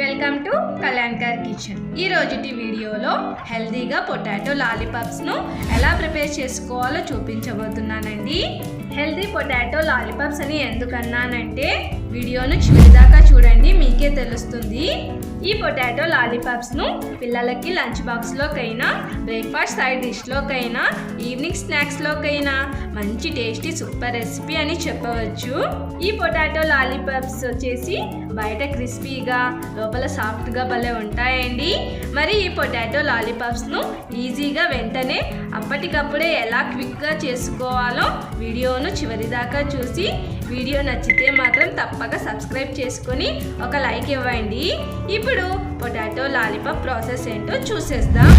Welcome to Kalyankar kitchen ఈ రోజుటి వీడియోలో హెల్దీగా పొటాటో లాలీపాప్స్ను ఎలా ప్రిపేర్ చేసుకోవాలో చూపించబోతున్నానండి. హెల్దీ పొటాటో లాలీపాప్స్ అని ఎందుకన్నానంటే వీడియోను చివరిదాకా చూడండి మీకే తెలుస్తుంది. ఈ పొటాటో లాలీపాప్స్ను పిల్లలకి లంచ్ బాక్స్లోకైనా బ్రేక్ఫాస్ట్ సైడ్ డిష్లోకైనా ఈవినింగ్ స్నాక్స్లోకైనా మంచి టేస్టీ సూపర్ రెసిపీ అని చెప్పవచ్చు. ఈ పొటాటో లాలీపాప్స్ వచ్చేసి బయట క్రిస్పీగా లోపల సాఫ్ట్గా భలే ఉంటాయండి. మరి ఈ పొటాటో లాలీపాప్స్ను ఈజీగా వెంటనే అప్పటికప్పుడే ఎలా క్విక్గా చేసుకోవాలో వీడియోను చివరిదాకా చూసి వీడియో నచ్చితే మాత్రం తప్పక సబ్స్క్రైబ్ చేసుకొని ఒక లైక్ ఇవ్వండి. ఇప్పుడు పొటాటో లాలీపాప్ ప్రాసెస్ ఏంటో చూసేద్దాం.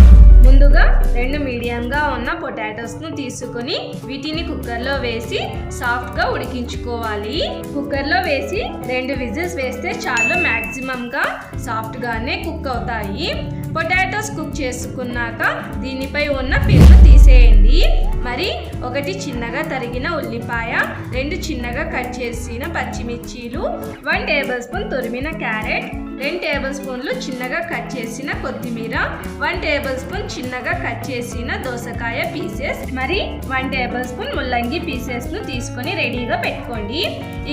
ముందుగా రెండు మీడియంగా ఉన్న పొటాటోస్ను తీసుకొని వీటిని కుక్కర్లో వేసి సాఫ్ట్గా ఉడికించుకోవాలి. కుక్కర్లో వేసి రెండు విజిల్స్ వేస్తే చాలు మ్యాక్సిమంగా సాఫ్ట్గానే కుక్ అవుతాయి. పొటాటోస్ కుక్ చేసుకున్నాక దీనిపై ఉన్న పిల్లు తీసేయండి. మరి ఒకటి చిన్నగా తరిగిన ఉల్లిపాయ రెండు చిన్నగా కట్ చేసిన పచ్చిమిర్చీలు వన్ టేబుల్ స్పూన్ తురిమిన క్యారెట్ రెండు టేబుల్ స్పూన్లు చిన్నగా కట్ చేసిన కొత్తిమీర వన్ టేబుల్ స్పూన్ చిన్నగా కట్ చేసిన దోసకాయ పీసెస్. మరి వన్ టేబుల్ స్పూన్ ముల్లంగి పీసెస్ను తీసుకొని రెడీగా పెట్టుకోండి.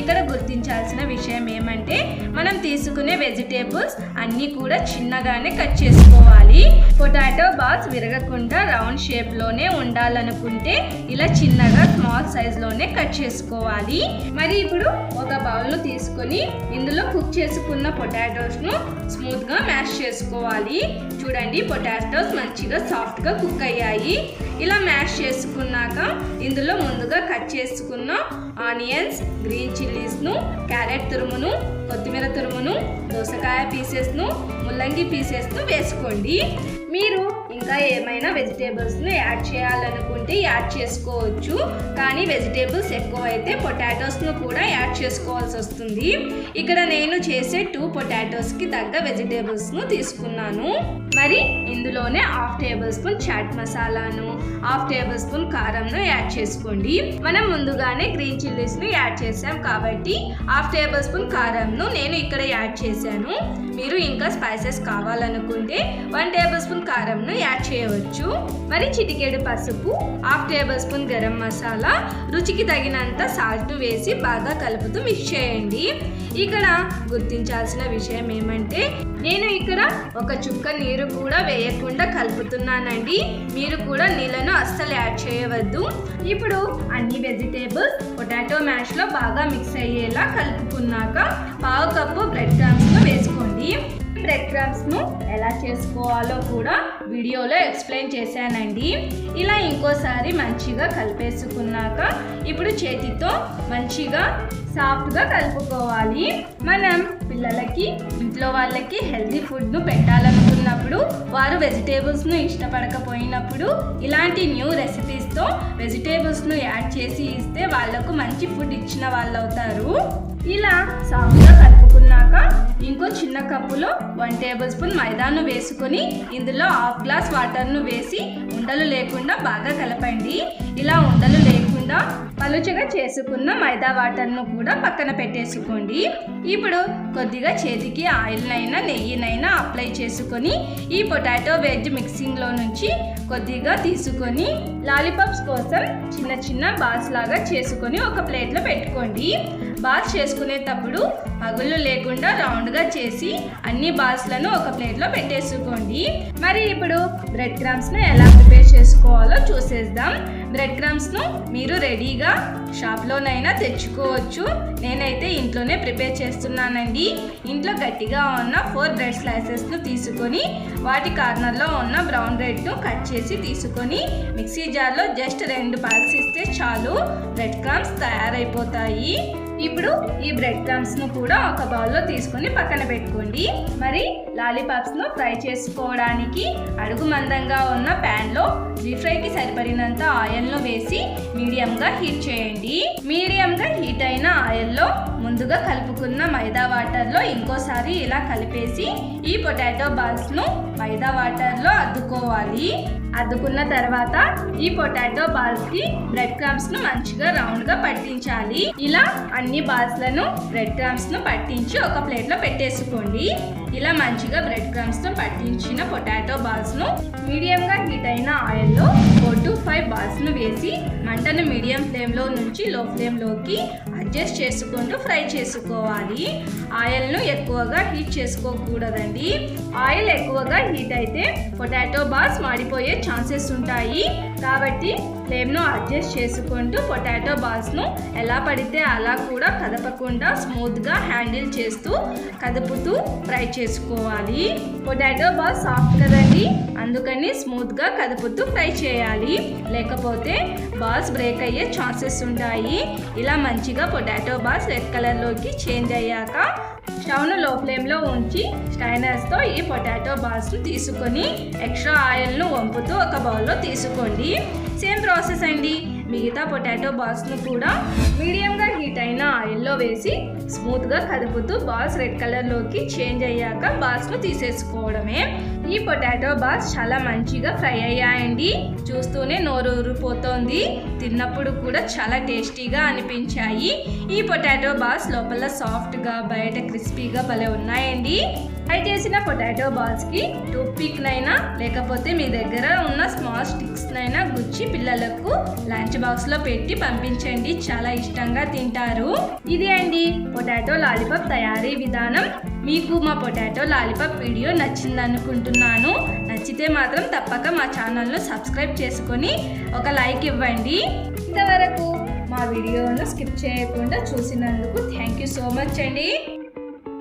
ఇక్కడ గుర్తించాల్సిన విషయం ఏమంటే మనం తీసుకునే వెజిటేబుల్స్ అన్నీ కూడా చిన్నగానే కట్ చేసుకోవాలి. పొటాటో బాల్స్ విరగకుండా రౌండ్ షేప్లోనే ఉండాలనుకుంటే ఇలా చిన్నగా స్మాల్ సైజ్లోనే కట్ చేసుకోవాలి. మరి ఇప్పుడు ఒక బౌల్ తీసుకొని ఇందులో కుక్ చేసుకున్న పొటాటోస్ ను స్మూత్గా మ్యాష్ చేసుకోవాలి. చూడండి పొటాటోస్ మంచిగా సాఫ్ట్గా కుక్ అయ్యాయి. ఇలా మ్యాష్ చేసుకున్నాక ఇందులో ముందుగా కట్ చేసుకున్న ఆనియన్స్ గ్రీన్ చిల్లీస్ను క్యారెట్ తురుమును కొత్తిమీర తురుమును దోసకాయ పీసెస్ను ముల్లంగి పీసెస్ను వేసుకోండి. మీరు ఇంకా ఏమైనా వెజిటేబుల్స్ను యాడ్ చేయాలనుకుంటే యాడ్ చేసుకోవచ్చు. కానీ వెజిటేబుల్స్ ఎక్కువైతే పొటాటోస్ను కూడా యాడ్ చేసుకోవాల్సి వస్తుంది. ఇక్కడ నేను చేసే టూ పొటాటోస్కి తగ్గ వెజిటేబుల్స్ను తీసుకున్నాను. మరి ఇందులోనే హాఫ్ టేబుల్ స్పూన్ చాట్ మసాలాను హాఫ్ టేబుల్ స్పూన్ కారంను యాడ్ చేసుకోండి. మనం ముందుగానే గ్రీన్ చిల్లీస్ను యాడ్ చేసాం కాబట్టి హాఫ్ టేబుల్ స్పూన్ కారంను నేను ఇక్కడ యాడ్ చేశాను. మీరు ఇంకా స్పైసెస్ కావాలనుకుంటే వన్ టేబుల్ స్పూన్ కారంను యాడ్ చేయవచ్చు. మరి చిటికేడు పసుపు half table spoon garam masala రుచికి తగినంత సాల్ట్ వేసి బాగా కలుపుతూ మిక్స్ చేయండి. ఇక్కడ గుర్తించాల్సిన విషయం ఏమంటే నేను ఇక్కడ ఒక చుక్క నీరు కూడా వేయకుండా కలుపుతున్నానండి. మీరు కూడా నీళ్ళను అస్సలు యాడ్ చేయవద్దు. ఇప్పుడు అన్ని వెజిటేబుల్స్ పొటాటో మ్యాష్లో బాగా మిక్స్ అయ్యేలా కలుపు కలుపుకున్నాక పావు కప్పు బ్రెడ్ క్రామ్స్ను వేసుకోండి. బ్రెడ్ క్రామ్స్ను ఎలా చేసుకోవాలో కూడా వీడియోలో ఎక్స్ప్లెయిన్ చేశానండి. ఇలా ఇంకోసారి మంచిగా కలిపేసుకున్నాక ఇప్పుడు చేతితో మంచిగా సాఫ్ట్గా కలుపుకోవాలి. మనం పిల్లలకి ఇంట్లో వాళ్ళకి హెల్తీ ఫుడ్ను పెట్టాలనుకున్నప్పుడు వారు వెజిటేబుల్స్ను ఇష్టపడకపోయినప్పుడు ఇలాంటి న్యూ రెసిపీస్తో వెజిటేబుల్స్ను యాడ్ చేసి ఇస్తే వాళ్ళకు మంచి ఫుడ్ ఇచ్చిన వాళ్ళు అవుతారు ఇలా సాఫ్ట్గా కలుపుకున్నాక ఇంకో చిన్న కప్పులో వన్ టేబుల్ స్పూన్ మైదాను వేసుకొని ఇందులో హాఫ్ గ్లాస్ వాటర్ను వేసి ఉండలు లేకుండా బాగా కలపండి. ఇలా ఉండలు లేకుండా పలుచగా చేసుకున్న మైదా వాటర్ను కూడా పక్కన పెట్టేసుకోండి. ఇప్పుడు కొద్దిగా చేతికి ఆయిల్నైనా నెయ్యినైనా అప్లై చేసుకొని ఈ పొటాటో వెజ్ మిక్సింగ్లో నుంచి కొద్దిగా తీసుకొని లాలీపాప్స్ కోసం చిన్న చిన్న బాల్స్ లాగా చేసుకొని ఒక ప్లేట్లో పెట్టుకోండి. బాల్స్ చేసుకునేటప్పుడు పగుళ్ళు లేకుండా రౌండ్గా చేసి అన్ని బాల్స్లను ఒక ప్లేట్లో పెట్టేసుకోండి. మరి ఇప్పుడు బ్రెడ్ క్రమ్స్ను ఎలా ప్రిపేర్ చేసుకోవాలో చూసేద్దాం. బ్రెడ్ క్రమ్స్ను మీరు రెడీగా షాప్లోనైనా తెచ్చుకోవచ్చు. నేనైతే ఇంట్లోనే ప్రిపేర్ చేస్తున్నానండి. ఇంట్లో గట్టిగా ఉన్న ఫోర్ బ్రెడ్ స్లైసెస్ను తీసుకొని వాటి కార్నర్లో ఉన్న బ్రౌన్ బ్రెడ్ను కట్ చేసి తీసుకొని మిక్సీ జార్లో జస్ట్ రెండు పాల్స్ ఇస్తే చాలు. బ్రెడ్ క్రమ్స్ తయారైపోతాయి. ఇప్పుడు ఈ బ్రెడ్ క్రమ్స్ను కూడా ఒక బౌల్లో తీసుకొని పక్కన పెట్టుకోండి. మరి లాలీపాప్స్ను ఫ్రై చేసుకోవడానికి అడుగు మందంగా ఉన్న ప్యాన్లో డీప్ ఫ్రైకి సరిపడినంత ఆయిల్ను వేసి మీడియంగా హీట్ చేయండి. మీడియంగా హీట్ అయిన ఆయిల్లో ముందుగా కలుపుకున్న మైదా వాటర్లో ఇంకోసారి ఇలా కలిపేసి ఈ పొటాటో బాల్స్ను మైదా వాటర్లో అద్దుకోవాలి. అద్దుకున్న తర్వాత ఈ పొటాటో బాల్స్కి బ్రెడ్ క్రామ్స్ను మంచిగా రౌండ్గా పట్టించాలి. ఇలా అన్ని బాల్స్లను బ్రెడ్ క్రమ్స్ను పట్టించి ఒక ప్లేట్లో పెట్టేసుకోండి. ఇలా మంచిగా బ్రెడ్ క్రమ్స్ను పట్టించిన పొటాటో బాల్స్ను మీడియంగా హీట్ అయిన ఆయిల్లో ఫోర్ టు ఫైవ్ బాల్స్ను వేసి మంటను మీడియం ఫ్లేమ్లో నుంచి లో ఫ్లేమ్లోకి అడ్జస్ట్ చేసుకుంటూ ఫ్రై చేసుకోవాలి. ఆయిల్ను ఎక్కువగా హీట్ చేసుకోకూడదండి. ఆయిల్ ఎక్కువగా హీట్ అయితే పొటాటో బాల్స్ మాడిపోయే ఛాన్సెస్ ఉంటాయి. కాబట్టి ఫ్లేమ్ను అడ్జస్ట్ చేసుకుంటూ పొటాటో బాల్స్ను ఎలా పడితే అలా కూడా కదపకుండా స్మూత్గా హ్యాండిల్ చేస్తూ కదుపుతూ ఫ్రై చేసుకోవాలి. పొటాటో బాల్స్ సాఫ్ట్ కదండి? అందుకని స్మూత్గా కదుపుతూ ఫ్రై చేయాలి. లేకపోతే బాల్స్ బ్రేక్ అయ్యే ఛాన్సెస్ ఉంటాయి. ఇలా మంచిగా పొటాటో బాల్స్ రెడ్ కలర్లోకి చేంజ్ అయ్యాక స్టవ్ను లో ఫ్లేమ్లో ఉంచి స్టైనర్స్తో ఈ పొటాటో బాల్స్ను తీసుకొని ఎక్స్ట్రా ఆయిల్ను వంపుతూ ఒక బౌల్లో తీసుకోండి. సేమ్ ప్రాసెస్ అండి. మిగతా పొటాటో బాల్స్ను కూడా మీడియంగా హీట్ అయిన ఆయిల్లో వేసి స్మూత్గా కదుపుతూ బాల్స్ రెడ్ కలర్లోకి చేంజ్ అయ్యాక బాల్స్ను తీసేసుకోవడమే. ఈ పొటాటో బాల్స్ చాలా మంచిగా ఫ్రై అయ్యాయండి. చూస్తూనే నోరు ఊరిపోతోంది. తిన్నప్పుడు కూడా చాలా టేస్టీగా అనిపించాయి. ఈ పొటాటో బాల్స్ లోపల సాఫ్ట్గా బయట క్రిస్పీగా భలే ఉన్నాయండి. ఫ్రై చేసిన పొటాటో బాల్స్కి టూత్ పిక్నైనా లేకపోతే మీ దగ్గర ఉన్న స్మాల్ స్టిక్స్నైనా గుచ్చి పిల్లలకు లంచ్ బాక్స్లో పెట్టి పంపించండి. చాలా ఇష్టంగా తింటారు. ఇది అండి పొటాటో లాలీపాప్ తయారీ విధానం. మీకు మా పొటాటో లాలీపాప్ వీడియో నచ్చింది అనుకుంటున్నాను. నచ్చితే మాత్రం తప్పక మా ఛానల్ను సబ్స్క్రైబ్ చేసుకొని ఒక లైక్ ఇవ్వండి. ఇంతవరకు మా వీడియోను స్కిప్ చేయకుండా చూసినందుకు థ్యాంక్ యూ సో మచ్ అండి.